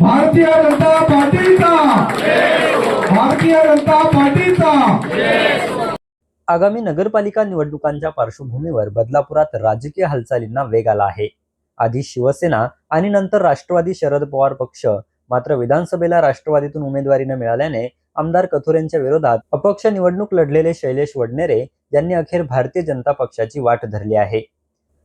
भारतीय जनता पार्टीचा. भारतीय जनता पार्टीचा. आगामी नगरपालिका निवडणुकांच्या पार्श्वभूमीवर बदलापुरात राजकीय हालचालींना वेग आला आहे. आधी शिवसेना आणि नंतर राष्ट्रवादी शरद पवार पक्ष मात्र विधानसभेला राष्ट्रवादीतून उमेदवारी न मिळाल्याने आमदार कथोरेंच्या विरोधात अपक्ष निवडणूक लढलेले शैलेश वडनेरे यांनी अखेर भारतीय जनता पक्षाची वाट धरली आहे.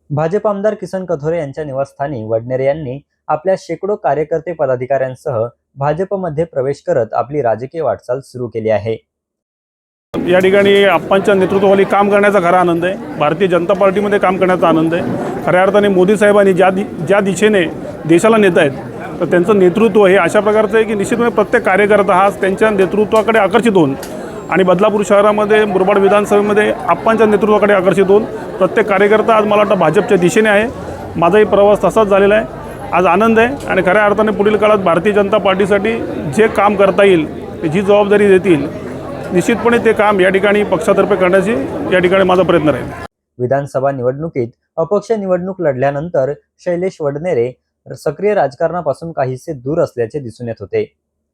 भाजप आमदार किसन कथोरे यांच्या निवासस्थानी वडनेरे यांनी आपल्या शेकडो कार्यकर्ते पदाधिकाऱ्यांसह भाजपमध्ये प्रवेश करत आपली राजकीय वाटचाल सुरू केली आहे. या ठिकाणी आप्पांच्या नेतृत्वाखाली काम करण्याचा खरा आनंद आहे. भारतीय जनता पार्टीमध्ये काम करण्याचा आनंद आहे. खऱ्या अर्थाने मोदी साहेबांनी ज्या दि ज्या दिशेने देशाला नेत आहेत तर त्यांचं नेतृत्व हे अशा प्रकारचं आहे की निश्चितपणे प्रत्येक कार्यकर्ता हा त्यांच्या नेतृत्वाकडे आकर्षित होऊन आणि बदलापूर शहरामध्ये मुरबाड विधानसभेमध्ये आप्पांच्या नेतृत्वाकडे आकर्षित होऊन प्रत्येक कार्यकर्ता आज मला वाटतं भाजपच्या दिशेने आहे. माझाही प्रवास तसाच झालेला आहे. आज आनंद आहे आणि खऱ्या अर्थाने पुढील काळात भारतीय जनता पार्टीसाठी जे काम करता येईल जी जबाबदारी देतील निश्चितपणे ते काम या ठिकाणी पक्षातर्फे करण्याची या ठिकाणी माझा प्रयत्न राहील. विधानसभा निवडणुकीत अपक्ष निवडणूक लढल्यानंतर शैलेश वडनेरे सक्रिय राजकारणापासून काहीसे दूर असल्याचे दिसून येत होते.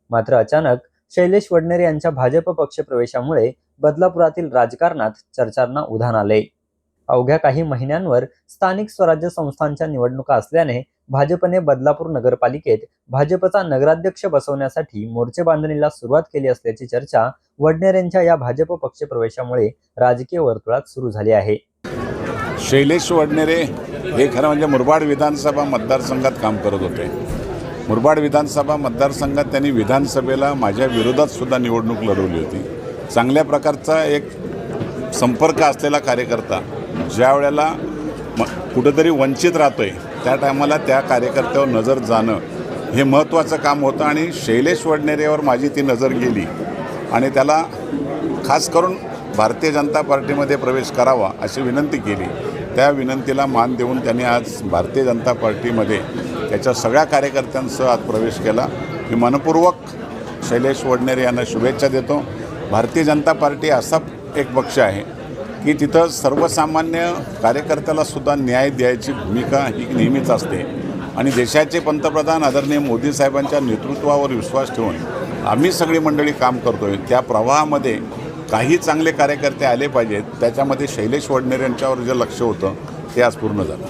मात्र अचानक शैलेश वडनेरे यांच्या भाजप पक्ष प्रवेशामुळे बदलापुरातील राजकारणात चर्चांना उधाण आले. अवघ्या काही महिन्यांवर स्थानिक स्वराज्य संस्थांच्या निवडणुका असल्याने भाजपने बदलापूर नगरपालिकेत भाजपचा नगराध्यक्ष बसवण्यासाठी मोर्चे बांधणीला सुरुवात केली असल्याची चर्चा वडनेरेंच्या या भाजप पक्ष प्रवेशामुळे राजकीय वर्तुळात सुरू झाली आहे. शैलेश वडनेरे हे खरं म्हणजे मुरबाड विधानसभा मतदारसंघात काम करत होते. मुरबाड विधानसभा मतदारसंघात त्यांनी विधानसभेला माझ्या विरोधात सुद्धा निवडणूक लढवली होती. चांगल्या प्रकारचा एक संपर्क असलेला कार्यकर्ता ज्या वेळेला म कुठंतरी वंचित राहतो आहे त्या टायमाला त्या कार्यकर्त्यावर नजर जाणं हे महत्त्वाचं काम होतं आणि शैलेश वडनेरेवर माझी ती नजर गेली आणि त्याला खास करून भारतीय जनता पार्टीमध्ये प्रवेश करावा अशी विनंती केली. त्या विनंतीला मान देऊन त्यांनी आज भारतीय जनता पार्टीमध्ये त्याच्या सगळ्या कार्यकर्त्यांसह आज प्रवेश केला. मी मनपूर्वक शैलेश वडनेरे यांना शुभेच्छा देतो. भारतीय जनता पार्टी असा एक पक्ष आहे की तिथं सर्वसामान्य कार्यकर्त्याला सुद्धा न्याय द्यायची भूमिका ही नेहमीच असते. आणि देशाचे पंतप्रधान आदरणीय मोदी साहेबांच्या नेतृत्वावर विश्वास ठेवून आम्ही सगळी मंडळी काम करतोय. त्या प्रवाहामध्ये काही चांगले कार्यकर्ते आले पाहिजेत. त्याच्यामध्ये शैलेश वडनेर यांच्यावर जे लक्ष होतं ते आज पूर्ण झालं.